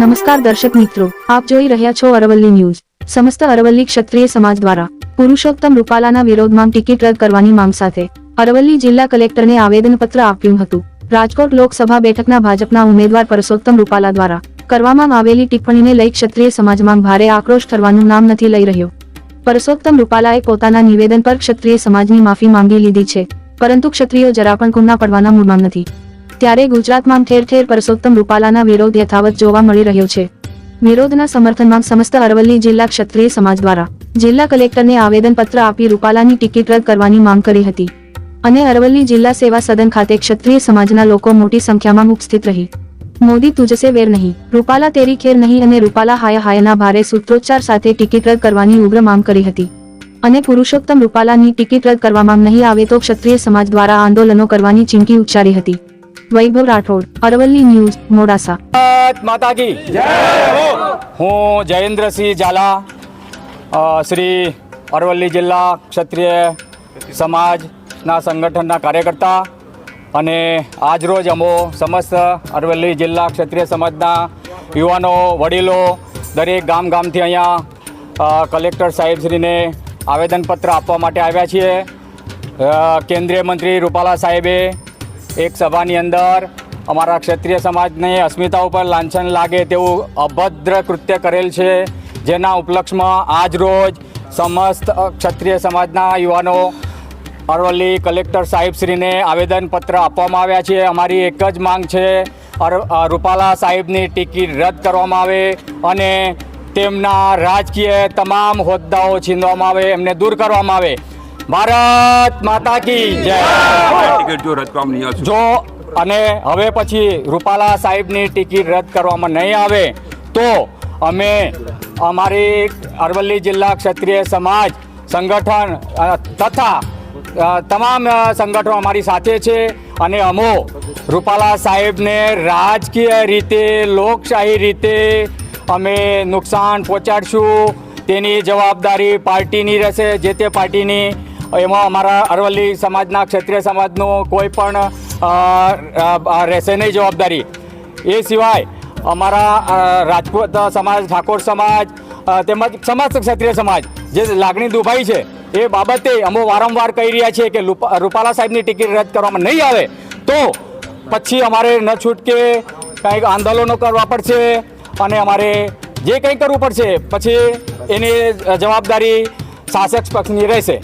નમસ્કાર દર્શક મિત્રો, આપ જોઈ રહ્યા છો અરવલ્લી ન્યૂઝ. સમસ્ત અરવલ્લી ક્ષત્રિય સમાજ દ્વારા પુરુષોત્તમ રૂપાલાના વિરોધમાં ટિકિટ રદ કરવાની માંગ સાથે અરવલ્લી જિલ્લા કલેક્ટરને આવેદનપત્ર આપ્યું હતું. રાજકોટ લોકસભા બેઠકના ભાજપના ઉમેદવાર પરસોત્તમ રૂપાલા દ્વારા કરવામાં આવેલી ટિપ્પણીને લઈ ક્ષત્રિય સમાજમાં ભારે આક્રોશ ઠરવાનું નામ નથી લઈ રહ્યો. પરસોત્તમ રૂપાલાએ પોતાના નિવેદન પર ક્ષત્રિય સમાજની માફી માંગી લીધી છે, પરંતુ ક્ષત્રિયો જરા પણ કુમના પડવાના મૂડમાં નથી. ત્યારે ગુજરાતમાં ઠેર ઠેર પરસોત્તમ રૂપાલાના વિરોધ યથાવત જોવા મળી રહ્યો છે. વિરોધના સમર્થનમાં સમસ્ત અરવલ્લી જિલ્લા ક્ષત્રિય સમાજ દ્વારા જિલ્લા કલેક્ટરને આવેદનપત્ર આપી રૂપાલાની ટિકિટ રદ કરવાની માંગ કરી હતી. અને અરવલ્લી જિલ્લા સેવા સદન ખાતે ક્ષત્રિય સમાજના લોકો મોટી સંખ્યામાં ઉપસ્થિત રહી. મોદી તુજસે વેર નહીં. રૂપાલા તેરી ખેર નહીં અને રૂપાલા હાય હાયના ભારે સૂત્રોચ્ચાર સાથે ટિકિટ રદ કરવાની ઉગ્ર માંગ કરી હતી. અને પુરુષોત્તમ રૂપાલાની ટિકિટ રદ કરવામાં નહીં આવે તો ક્ષત્રિય સમાજ દ્વારા આંદોલનો કરવાની ચીમકી ઉચ્ચારી હતી. વૈભવ રાઠોડ અરવલ્લી ન્યૂઝ મોડાસા. માતા કી હું! જયેન્દ્રસિંહ ઝાલા શ્રી અરવલ્લી જિલ્લા ક્ષત્રિય સમાજના સંગઠનના કાર્યકર્તા અને આજરોજ અમો સમસ્ત અરવલ્લી જિલ્લા ક્ષત્રિય સમાજના યુવાનો વડીલો દરેક ગામ ગામથી અહીંયા કલેક્ટર સાહેબશ્રીને આવેદનપત્ર આપવા માટે આવ્યા છીએ. કેન્દ્રીય મંત્રી રૂપાલા સાહેબે એક સભાની અંદર અમારા ક્ષત્રિય સમાજને અસ્મિતા ઉપર લાંછન લાગે તેવું અભદ્ર કૃત્ય કરેલ છે. જેના ઉપલક્ષમાં આજ રોજ સમસ્ત ક્ષત્રિય સમાજના યુવાનો, અરવલ્લી કલેક્ટર સાહેબશ્રીને આવેદનપત્ર આપવામાં આવ્યા છે. અમારી એક જ માંગ છે રૂપાલા સાહેબની ટિકિટ રદ કરવામાં આવે અને તેમના રાજકીય તમામ હોદ્દાઓ છીનવામાં આવે, એમને દૂર કરવામાં આવે. ભારત માતા કી જય. ટિકિટ જો રદ કરવામાં નહીં જો અને હવે પછી રૂપાલા સાહેબની ટિકિટ રદ કરવામાં નહીં આવે તો અમે અમારી અરવલ્લી જિલ્લા ક્ષત્રિય સમાજ સંગઠન તથા તમામ સંગઠનો અમારી સાથે છે અને અમો રૂપાલા સાહેબને રાજકીય રીતે લોકશાહી રીતે અમે નુકસાન પહોંચાડશું. તેની જવાબદારી પાર્ટીની રહેશે. જે તે પાર્ટીની એમાં અમારા અરવલ્લી સમાજના, ક્ષત્રિય સમાજનું કોઈ પણ રહેશે નહીં જવાબદારી. એ સિવાય અમારા રાજપૂત સમાજ, ઠાકોર સમાજ તેમજ સમસ્ત ક્ષત્રિય સમાજ, જે લાગણી દુભાઈ છે, એ બાબતે અમે વારંવાર કહી રહ્યા છીએ કે રૂપાલા સાહેબની ટિકિટ રદ કરવામાં નહીં આવે. તો પછી અમારે ન છૂટકે કંઈક આંદોલનો કરવા પડશે અને અમારે જે કંઈ કરવું પડશે, પછી એની જવાબદારી શાસક પક્ષની રહેશે.